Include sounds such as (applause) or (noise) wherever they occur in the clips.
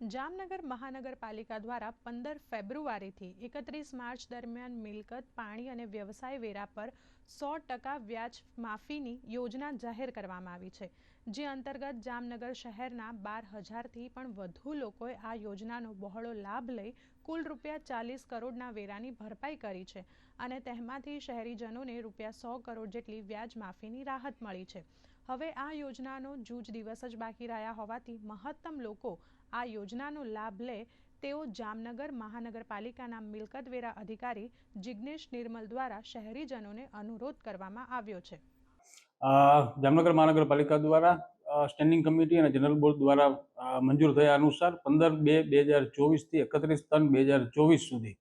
જામનગર મહાનગરપાલિકા દ્વારા પંદર ફેબ્રુઆરીથી એકત્રીસ માર્ચ દરમિયાન મિલકત, પાણી અને વ્યવસાય વેરા પર સો ટકા વ્યાજ માફીની યોજના જાહેર કરવામાં આવી છે. જે અંતર્ગત જામનગર શહેરના બાર હજારથી પણ વધુ લોકોએ આ યોજનાનો બહોળો લાભ લઈ કુલ રૂપિયા ચાલીસ કરોડના વેરાની ભરપાઈ કરી છે અને તેમાંથી શહેરીજનોને રૂપિયા સો કરોડ જેટલી વ્યાજ માફીની રાહત મળી છે. હવે આ યોજનાનો જૂજ દિવસ જ બાકી રહ્યા હોવાથી મહત્તમ લોકો આ યોજનાનો લાભ લે તેઓ જામનગર મહાનગરપાલિકાના મિલકત વેરા અધિકારી જિગ્નેશ નિર્મલ દ્વારા શહેરીજનોને અનુરોધ કરવામાં આવ્યો છે. જામનગર મહાનગરપાલિકા દ્વારા સ્ટેન્ડિંગ કમિટી અને જનરલ બોર્ડ દ્વારા મંજૂર થયા અનુસાર પંદર બે બે હજાર ચોવીસથી એકત્રીસ ત્રણ બે હજાર ચોવીસ સુધી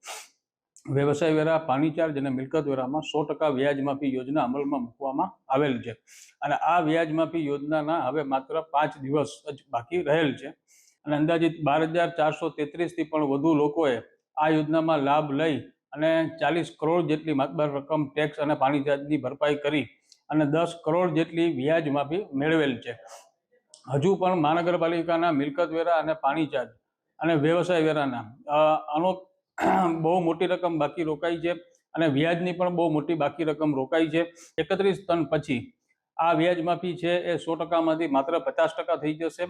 વ્યવસાય વેરા, પાણી ચાર્જ અને મિલકત વેરામાં સો ટકા વ્યાજ માફી યોજના અમલમાં મૂકવામાં આવેલ છે. અને આ વ્યાજ માફી યોજનાના હવે માત્ર પાંચ દિવસ જ બાકી રહેલ છે. અને અંદાજિત બાર હજાર ચારસો તેત્રીસથી પણ વધુ લોકોએ આ યોજનામાં લાભ લઈ અને ચાલીસ કરોડ જેટલી માતબાર રકમ ટેક્સ અને પાણી ચાર્જની ભરપાઈ કરી અને દસ કરોડ જેટલી વ્યાજ માફી મેળવેલ છે. હજુ પણ મહાનગરપાલિકાના મિલકત વેરા અને પાણી ચાર્જ અને વ્યવસાય વેરાના આનો (clears throat) બહુ મોટી રકમ બાકી રોકાઈ છે અને વ્યાજની પણ બહુ મોટી બાકી રકમ રોકાઈ છે. એકત્રીસ ટન પછી આ વ્યાજ માફી છે એ સો ટકામાંથી માત્ર પચાસ ટકા થઈ જશે.